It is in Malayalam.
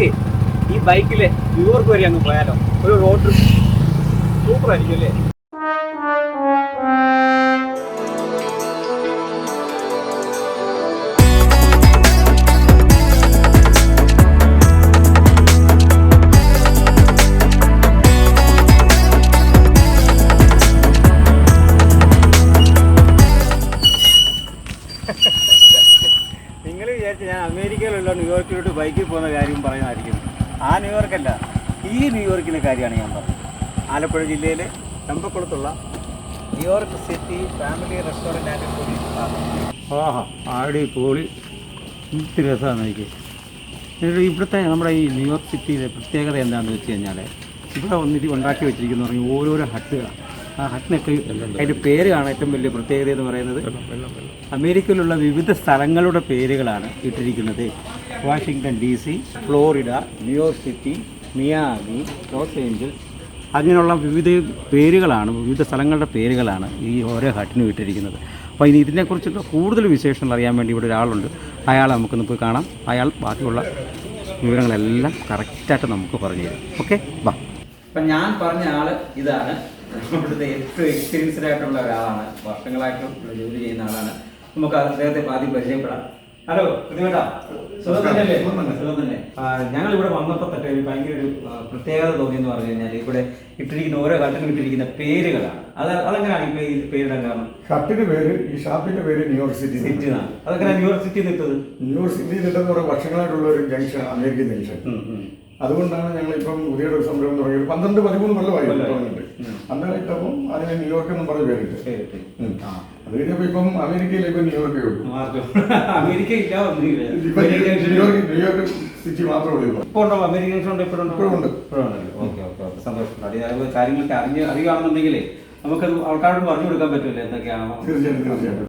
നമുക്ക് ഈ ബൈക്കിൽ ന്യൂയോർക്ക് വരെ അങ്ങ് പോയാലോ? ഒരു റോഡ് ട്രിപ്പ് സൂപ്പർ ആയിരിക്കും അല്ലേ? അമേരിക്കയിലുള്ള ന്യൂയോർക്കിലോട്ട് ബൈക്കിൽ പോകുന്ന കാര്യം പറയുന്നതായിരിക്കും. ആ ന്യൂയോർക്കല്ല ഈ ന്യൂയോർക്കിന്റെ കാര്യമാണ് ഞാൻ പറഞ്ഞത്. ആലപ്പുഴ ജില്ലയിലെ ചമ്പക്കുളത്തുള്ള New York city family restaurant and ആഹാ പോളി. ഇത്തിരി രസമാണ് എനിക്ക്. ഇവിടുത്തെ നമ്മുടെ ഈ ന്യൂയോർക്ക് സിറ്റിയിലെ പ്രത്യേകത എന്താണെന്ന് വെച്ച് കഴിഞ്ഞാൽ ഇവിടെ വന്നിട്ട് ഉണ്ടാക്കി വെച്ചിരിക്കുന്ന പറഞ്ഞാൽ ഓരോരോ ഹട്ടുകളാണ്. ആ ഹട്ടിനൊക്കെ അതിന്റെ പേര് കാണാൻ ഏറ്റവും വലിയ പ്രത്യേകത എന്ന് പറയുന്നത് അമേരിക്കയിലുള്ള വിവിധ സ്ഥലങ്ങളുടെ പേരുകളാണ് ഇട്ടിരിക്കുന്നത്. Washington D C Florida New York city Miami Los Angeles അങ്ങനെയുള്ള വിവിധ പേരുകളാണ് വിവിധ സ്ഥലങ്ങളുടെ പേരുകളാണ് ഈ ഓരോ ഹട്ടിനും ഇട്ടിരിക്കുന്നത്. അപ്പോൾ ഇനി ഇതിനെക്കുറിച്ചൊക്കെ കൂടുതൽ വിശേഷങ്ങൾ അറിയാൻ വേണ്ടി ഇവിടെ ഒരാളുണ്ട്. അയാളെ നമുക്കൊന്ന് പോയി കാണാം. അയാൾ ബാക്കിയുള്ള വിവരങ്ങളെല്ലാം കറക്റ്റായിട്ട് നമുക്ക് പറഞ്ഞു തരും. ഓക്കെ വാ. അപ്പം ഞാൻ പറഞ്ഞ ആൾ ഇതാണ്. ഇവിടുത്തെ ഏറ്റവും എക്സ്പീരിയൻസ്ഡ് ആയിട്ടുള്ള ഒരാളാണ്. വർഷങ്ങളായിട്ട് ജോലി ചെയ്യുന്ന ആളാണ്. നമുക്ക് അദ്ദേഹത്തെ ആദ്യം പരിചയപ്പെടാം. ഹലോ പ്രതിമേട്ടാ സുഖം തന്നെയല്ലേ? സുഖം തന്നെ. ഞങ്ങൾ ഇവിടെ വന്നപ്പോൾ തന്നെ ഒരു ഭയങ്കര ഒരു പ്രത്യേകത തോന്നി എന്ന് പറഞ്ഞു കഴിഞ്ഞാൽ ഇവിടെ ഇട്ടിരിക്കുന്ന ഓരോ ഘട്ടത്തിനും ഇട്ടിരിക്കുന്ന പേരുകളാണ്. അത് അതെങ്ങനെയാണ് ഇപ്പൊ ഈ പേരിടാൻ കാരണം? ഷർട്ടിന്റെ പേര് ഈ ഷാപ്പിന്റെ പേര് ന്യൂയോർക്ക് സിറ്റി സിറ്റി ആണ് അതെങ്ങനെയാണ് ന്യൂയോർക്ക് സിറ്റി നിട്ടത് ന്യൂയോർക്ക് സിറ്റി നിട്ടെന്ന് പറയുന്ന വർഷങ്ങളായിട്ടുള്ള ഒരു ജംഗ്ഷൻ അമേരിക്കൻ ജംഗ്ഷൻ അതുകൊണ്ടാണ് ഞങ്ങൾ ഇപ്പം പുതിയൊരു സംരംഭം തുടങ്ങിയത്. പന്ത്രണ്ട് പതിമൂന്ന് കൊല്ലമായി തുടങ്ങിയിട്ട്. അന്ന് ഇട്ടപ്പം അതിന് ന്യൂയോർക്ക് എന്നും പറഞ്ഞ പേരിട്ട്. അത് കഴിഞ്ഞപ്പോ ഇപ്പം അമേരിക്കയിൽ ഇപ്പം ന്യൂയോർക്കേ ഉള്ളൂ. അമേരിക്ക ഇല്ല ന്യൂയോർക്ക് ന്യൂയോർക്ക് സിറ്റി മാത്രമേ ഉള്ളൂ ഇപ്പം. ഇപ്പോൾ ഉണ്ടോ? അമേരിക്കൻസ് ഉണ്ട്? ഇപ്പോഴുണ്ടോ ഇപ്പോഴുണ്ട്. ഇപ്പോഴുണ്ടല്ലോ ഓക്കെ ഓക്കെ ഓക്കെ. സന്തോഷം. അതേപോലെ കാര്യങ്ങളൊക്കെ അറിഞ്ഞ് അറിയുകയാണെന്നുണ്ടെങ്കിലേ നമുക്കത് ആൾക്കാരോട് പറഞ്ഞു കൊടുക്കാൻ പറ്റില്ല എന്തൊക്കെയാണോ. തീർച്ചയായിട്ടും തീർച്ചയായിട്ടും.